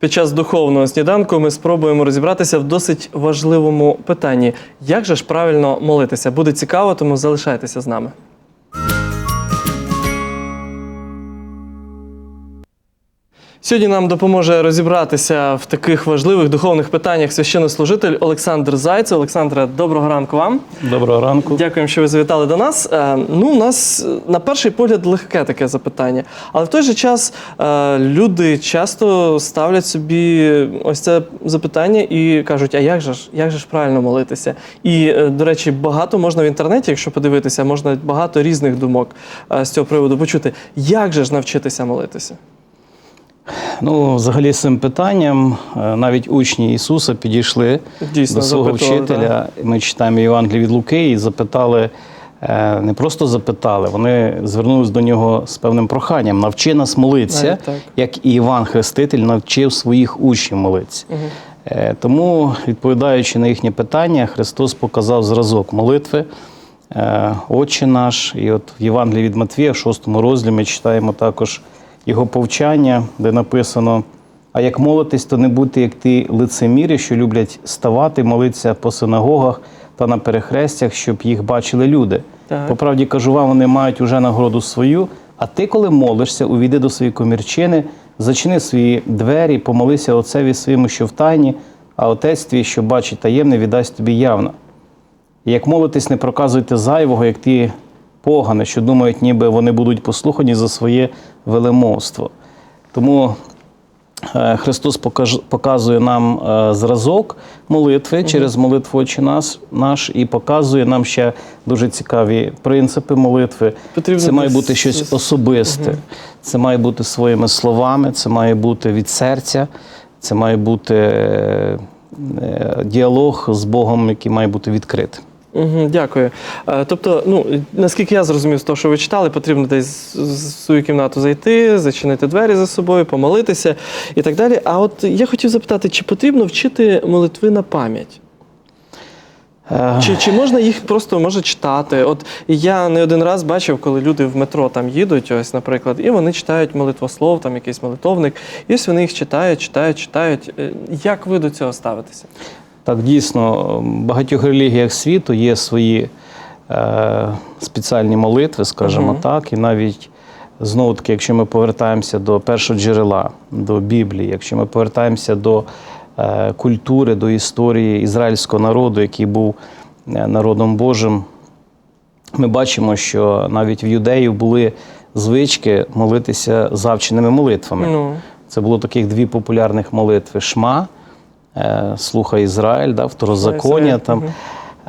Під час духовного сніданку ми спробуємо розібратися в досить важливому питанні: як же ж правильно молитися? Буде цікаво, тому залишайтеся з нами. Сьогодні нам допоможе розібратися в таких важливих духовних питаннях священнослужитель Олександр Зайцев. Олександре, доброго ранку вам. Доброго ранку. Дякуємо, що ви завітали до нас. Е, Ну, у нас на перший погляд легке таке запитання, але в той же час е, люди часто ставлять собі ось це запитання і кажуть: а як же ж, як же ж правильно молитися? І, е, до речі, багато можна в інтернеті, якщо подивитися, можна багато різних думок з цього приводу почути. Як же ж навчитися молитися? Ну, взагалі, з цим питанням е, навіть учні Ісуса підійшли Дійсно, до свого вчителя. Ми читаємо Євангеліє від Луки і запитали, е, не просто запитали, вони звернулись до нього з певним проханням: навчи нас молитися, як і Іван Хреститель навчив своїх учнів молитися. Е, Тому, відповідаючи на їхнє питання, Христос показав зразок молитви. Отче наш, і от в Євангелії від Матвія, в шостому розділі, ми читаємо також його повчання, де написано: а як молитись, то не будьте, як ті лицеміри, що люблять ставати, молитися по синагогах та на перехрестях, щоб їх бачили люди. Так. По правді кажу вам, вони мають уже нагороду свою. А ти, коли молишся, увійди до своєї комірчини, зачини свої двері, помолися отцеві своєму, що в тайні, а отець твій, що бачить таємне, віддасть тобі явно. І як молитись, не проказуйте зайвого, як ті погани, що думають, ніби вони будуть послухані за своє велемовство. Тому е, Христос показує нам е, зразок молитви через молитву «Отче нас- наш і показує нам ще дуже цікаві принципи молитви. Потрібно Це має бути щось особисте, це має бути своїми словами, це має бути від серця, це має бути е, діалог з Богом, який має бути відкритим. Угу, дякую. Е, Тобто, ну наскільки я зрозумів з того, що ви читали, потрібно десь в свою кімнату зайти, зачинити двері за собою, помолитися і так далі. А от я хотів запитати, чи потрібно вчити молитви на пам'ять? Е, Чи, чи можна їх просто може читати? От я не один раз бачив, коли люди в метро там їдуть, ось, наприклад, і вони читають молитвослов, там якийсь молитовник, і ось вони їх читають, читають, читають. Е, Як ви до цього ставитеся? Так, дійсно, в багатьох релігіях світу є свої е, спеціальні молитви, скажімо Мгм. так, і навіть знову таки, якщо ми повертаємося до першого джерела, до Біблії, якщо ми повертаємося до е, культури, до історії ізраїльського народу, який був е, народом Божим, ми бачимо, що навіть в юдеїв були звички молитися завченими молитвами. Ну, Це було таких дві популярних молитви: Шма, Слухай Ізраїль, да, второзаконня. Там.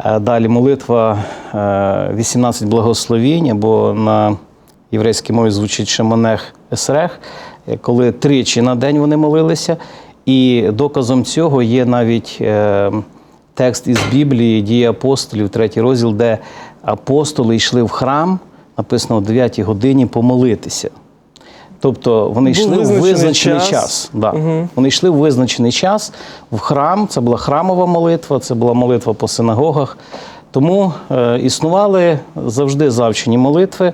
Е, Далі молитва е, 18 благословінь, або на єврейській мові звучить Шемонех Есрех, е, коли тричі на день вони молилися. І доказом цього є навіть е, текст із Біблії дії апостолів, третій розділ, де апостоли йшли в храм, написано о 9 годині помолитися. Тобто вони Був йшли в визначений час. час. Да. Мгм. Вони йшли в визначений час в храм. Це була храмова молитва, це була молитва по синагогах. Тому е, існували завжди завчені молитви.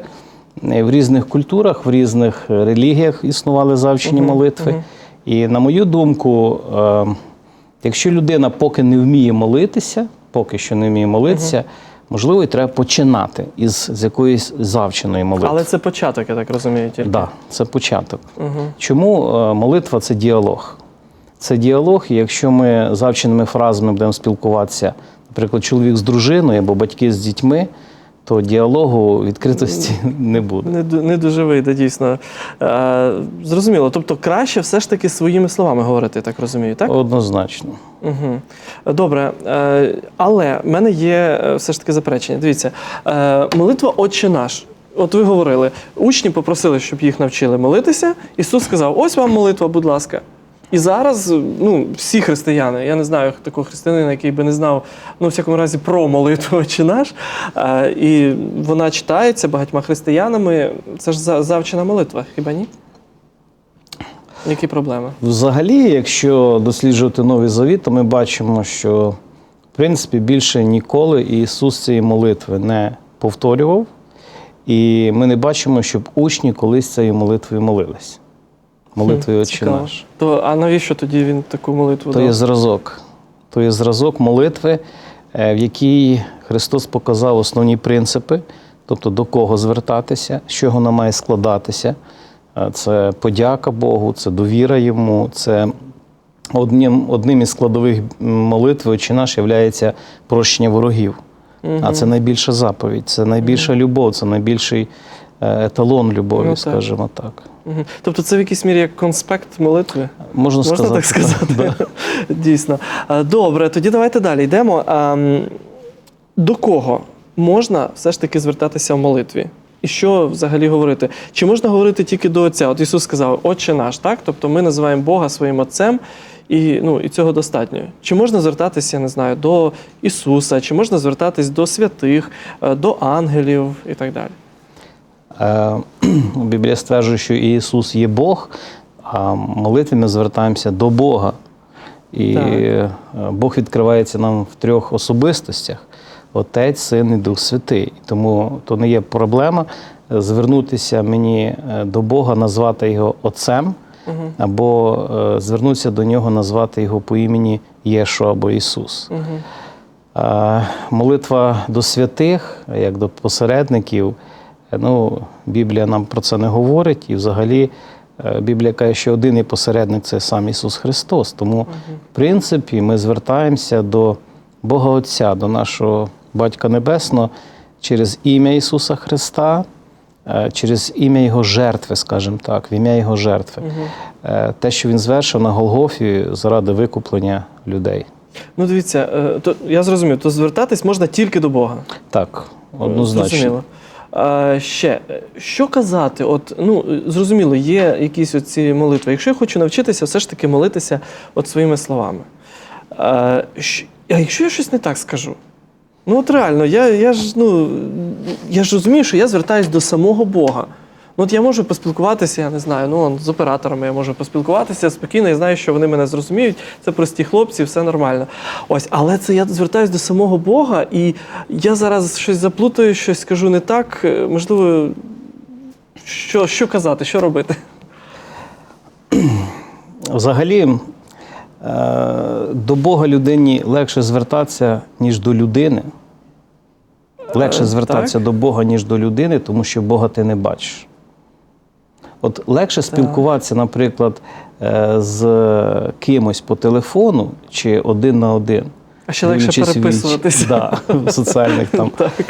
Е, В різних культурах, в різних релігіях існували завчені молитви. І на мою думку, е, якщо людина поки не вміє молитися, поки що не вміє молитися, можливо, і треба починати із з якоїсь завченої молитви. але це початок, я так розумію. Тільки. Да, це початок. Угу. Чому е, молитва це діалог? Це діалог, і якщо ми завченими фразами будемо спілкуватися, наприклад, чоловік з дружиною або батьки з дітьми, то діалогу відкритості не буде. Не, не дуже вийде, дійсно. Е, зрозуміло. Тобто краще все ж таки своїми словами говорити, так розумію, так? Однозначно. Угу. Добре. Е, але в мене є е, все ж таки заперечення. Дивіться, е, молитва Отче наш. От ви говорили, учні попросили, щоб їх навчили молитися. Ісус сказав: ось вам молитва, будь ласка. І зараз ну, всі християни, я не знаю такого християнина, який би не знав, ну, в всякому разі, про молитву «Отче наш. І вона читається багатьма християнами. Це ж завчена молитва, хіба ні? Які проблеми? Взагалі, якщо досліджувати Новий Завіт, то ми бачимо, що в принципі більше ніколи Ісус цієї молитви не повторював, і ми не бачимо, щоб учні колись цією молитвою молились. Молитвою Отче Цікаво. наш. То, а навіщо тоді він таку молитву То дав? є зразок. То є зразок молитви, е, в якій Христос показав основні принципи, тобто до кого звертатися, з чого вона має складатися. Е, Це подяка Богу, це довіра йому, це одним, одним із складових молитви «Отче наш є прощення ворогів. А це найбільша заповідь, це найбільша любов, це найбільший еталон любові, Ну, так. скажімо так. Мгм. Тобто це в якійсь мірі як конспект молитви? Можна, Можна сказати. так сказати? Да. Дійсно. Добре, тоді давайте далі йдемо. До кого можна все ж таки звертатися в молитві? І що взагалі говорити? Чи можна говорити тільки до Отця? От Ісус сказав, Отче наш, так? Тобто ми називаємо Бога своїм Отцем, і, ну, і цього достатньо. Чи можна звертатися, не знаю, до Ісуса, чи можна звертатись до святих, е, до ангелів і так далі? Е, Біблія стверджує, що Ісус є Бог, а молитві ми звертаємося до Бога. І Так. е, Бог відкривається нам в трьох особистостях: Отець, Син і Дух Святий. Тому то не є проблема звернутися мені е, до Бога, назвати його Отцем, або е, звернутися до нього, назвати його по імені Єшу або Ісус. Е, Молитва до святих, як до посередників, ну, Біблія нам про це не говорить, і взагалі е, Біблія каже, що один і посередник це сам Ісус Христос. Тому, в принципі, ми звертаємося до Бога Отця, до нашого Батька Небесного через ім'я Ісуса Христа, е, через ім'я Його жертви, скажімо так, в ім'я Його жертви. Е, Те, що Він звершив на Голгофі заради викуплення людей. Ну, дивіться, то я зрозумів, то звертатись можна тільки до Бога. Так, однозначно. Зрозуміло. Ще, що казати? От, ну, зрозуміло, є якісь оці молитви. Якщо я хочу навчитися все ж таки молитися от своїми словами. А якщо я щось не так скажу? Ну, от реально, я, я ж ну, я ж розумію, що я звертаюсь до самого Бога. Ну, от я можу поспілкуватися, я не знаю, ну он, з операторами я можу поспілкуватися спокійно, я знаю, що вони мене зрозуміють. Це прості хлопці, все нормально. Ось, але це я звертаюсь до самого Бога, і я зараз щось заплутаю, щось скажу не так. е, Можливо, що, що казати, що робити? Взагалі, е, до Бога людині легше звертатися, ніж до людини. Легше Е, звертатися так. до Бога, ніж до людини, тому що Бога ти не бачиш. От легше спілкуватися, наприклад, е, з кимось по телефону чи один на один. А ще легше переписуватися. Да, в соціальних там Так.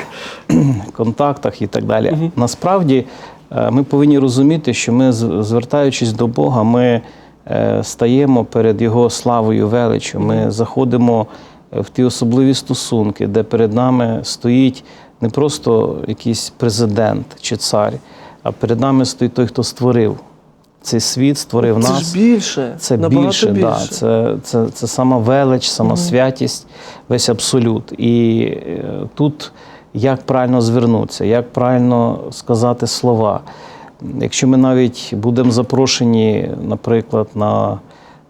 контактах і так далі. Насправді е, ми повинні розуміти, що ми, звертаючись до Бога, ми е, стаємо перед Його славою величю. Ми заходимо в ті особливі стосунки, де перед нами стоїть не просто якийсь президент чи цар, а перед нами стоїть той, хто створив цей світ, створив Це нас. ж більше. Це набагато більше, більше. Да, це, це, це сама велич, сама святість, весь абсолют. І е, тут як правильно звернутися, як правильно сказати слова. Якщо ми навіть будемо запрошені, наприклад, на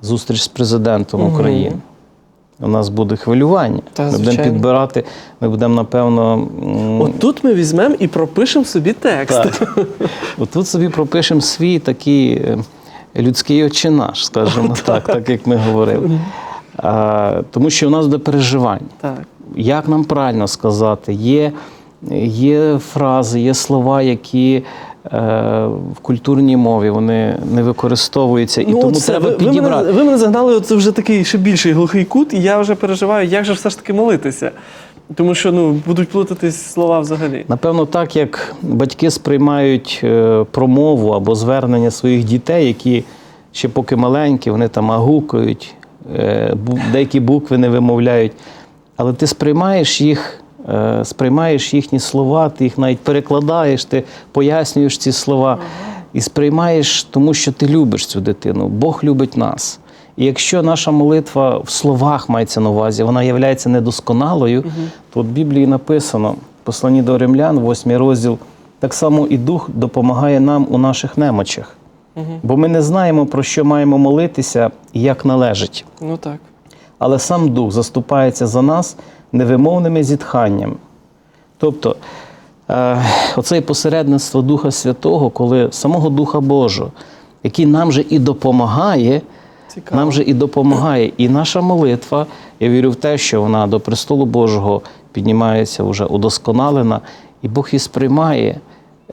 зустріч з президентом України, у нас буде хвилювання. Та, ми будемо підбирати, ми будемо, напевно. От тут ми візьмемо і пропишемо собі текст. так. Отут собі пропишемо свій такий е, людський наш, скажімо так, так як ми говорили. А, тому що в нас буде переживання. Так. Як нам правильно сказати? Є, є фрази, є слова, які в культурній мові вони не використовуються, і ну, тому все, треба ви, ви, мене, підібрати. ви мене загнали от вже такий ще більший глухий кут, і я вже переживаю, як же все ж таки молитися. Тому що ну, будуть плутатись слова взагалі. Напевно, так як батьки сприймають е, промову або звернення своїх дітей, які ще поки маленькі, вони там агукають, е, деякі букви не вимовляють. Але ти сприймаєш їх, е, сприймаєш їхні слова, ти їх навіть перекладаєш, ти пояснюєш ці слова і сприймаєш, тому що ти любиш цю дитину. Бог любить нас. І якщо наша молитва в словах мається на увазі, вона є недосконалою, то от в Біблії написано, посланні до римлян, 8 розділ, так само і Дух допомагає нам у наших немочах. Бо ми не знаємо, про що маємо молитися і як належить. Ну так. Але сам Дух заступається за нас невимовними зітханнями. Тобто, е, оце посередництво Духа Святого, коли самого Духа Божого, який нам же і допомагає. Цікаво. Нам же і допомагає. І наша молитва, я вірю в те, що вона до престолу Божого піднімається вже удосконалена, і Бог її сприймає,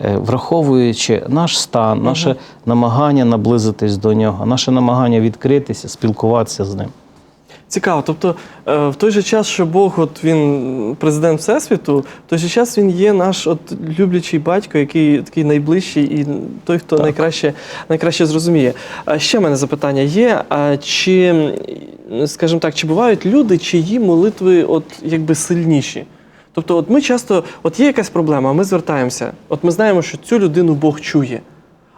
е, враховуючи наш стан, наше намагання наблизитись до нього, наше намагання відкритися, спілкуватися з ним. Цікаво. Тобто, е, в той же час, що Бог, от він президент Всесвіту, в той же час він є наш от люблячий батько, який такий найближчий і той, хто найкраще, найкраще зрозуміє. А ще в мене запитання є: а чи, скажімо так, чи бувають люди, чиї молитви от якби сильніші? Тобто, от ми часто, от є якась проблема, ми звертаємося. От ми знаємо, що цю людину Бог чує,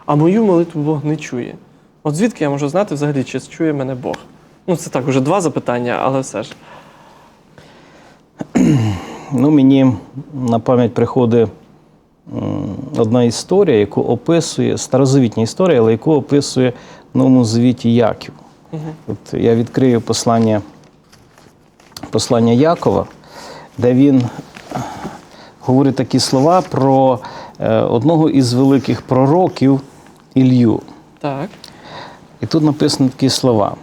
а мою молитву Бог не чує. От звідки я можу знати взагалі, чи чує мене Бог? Ну, це так, уже два запитання, але все ж. Ну, мені на пам'ять приходить одна історія, яку описує, старозавітня історія, але яку описує в Новому Завіті Яків. От я відкрию послання, послання Якова, де він е, говорить такі слова про е, одного із великих пророків Ілью. Так. І тут написано такі слова.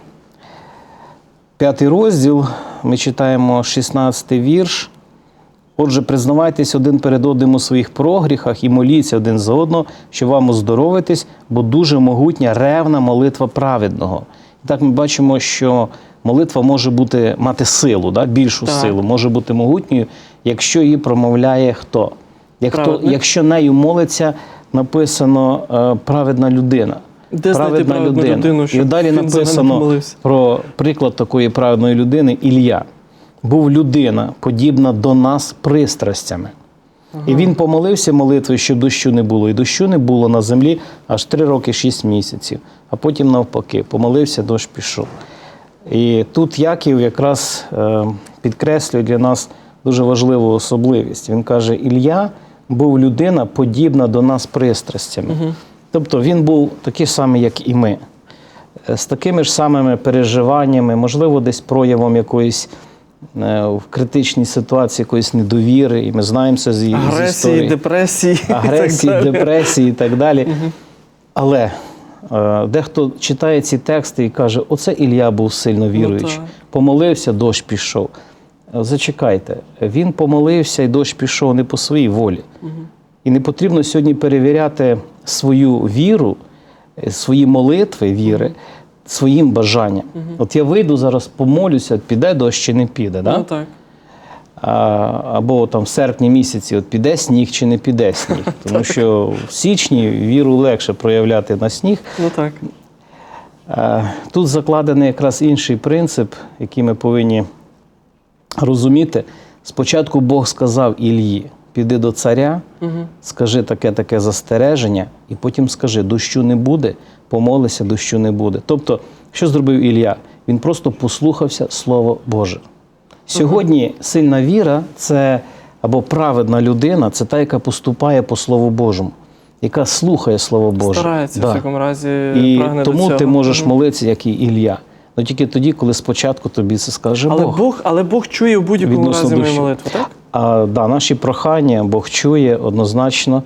П'ятий розділ, ми читаємо 16 вірш. Отже, признавайтесь один перед одним у своїх прогріхах і моліться один за одного, щоб вам оздоровитись, бо дуже могутня ревна молитва праведного. І так ми бачимо, що молитва може бути, мати силу, да? більшу Так. силу, може бути могутньою, якщо її промовляє хто? Як хто якщо нею молиться, написано е, праведна людина. Де знайти праведну людину, І щоб далі написано про приклад такої праведної людини Ілля. Був людина, подібна до нас пристрастями. І він помолився молитвою, щоб дощу не було. І дощу не було на землі аж три роки, шість місяців. А потім навпаки, помолився, дощ пішов. І тут Яків якраз е, підкреслює для нас дуже важливу особливість. Він каже: Ілля був людина, подібна до нас пристрастями. Тобто він був такий самий, як і ми, з такими ж самими переживаннями, можливо, десь проявом якоїсь е, в критичній ситуації якоїсь недовіри, і ми знаємо це з, з Агресії, історії депресії. і агресії, далі. депресії і так далі. Але е, дехто читає ці тексти і каже: оце Ілля був сильно віруючий. Ну. Помолився, дощ пішов. Е, Зачекайте, він помолився і дощ пішов не по своїй волі. І не потрібно сьогодні перевіряти свою віру, е, свої молитви віри, своїм бажанням. От я вийду зараз, помолюся, піде дощ чи не піде. Да? Ну так. А, або там в серпні місяці от піде сніг чи не піде сніг. Тому що в січні віру легше проявляти на сніг. Ну так. А, Тут закладений якраз інший принцип, який ми повинні розуміти. Спочатку Бог сказав Ілії: піди до царя, скажи таке-таке застереження, і потім скажи, дощу не буде, помолися, дощу не буде. Тобто, що зробив Ілля? Він просто послухався Слово Боже. Сьогодні сильна віра це або праведна людина, це та, яка поступає по Слову Божому, яка слухає Слово Боже. Старається Да. в всякому разі. І прагне до тому цього. ти можеш молитися, як і Ілля. Ну тільки тоді, коли спочатку тобі це скаже Але Бог. Бог, але Бог чує в будь-якому разі мою молитву, так? А, да, наші прохання Бог чує однозначно.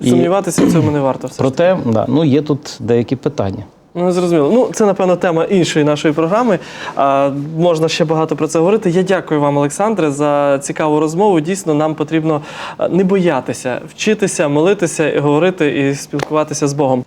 І Сумніватися в цьому не варто все. проте, да, ну, є тут деякі питання. Ну, зрозуміло. Ну, це, напевно, тема іншої нашої програми. А, можна ще багато про це говорити. Я дякую вам, Олександре, за цікаву розмову. Дійсно, нам потрібно не боятися, вчитися, молитися і говорити і спілкуватися з Богом.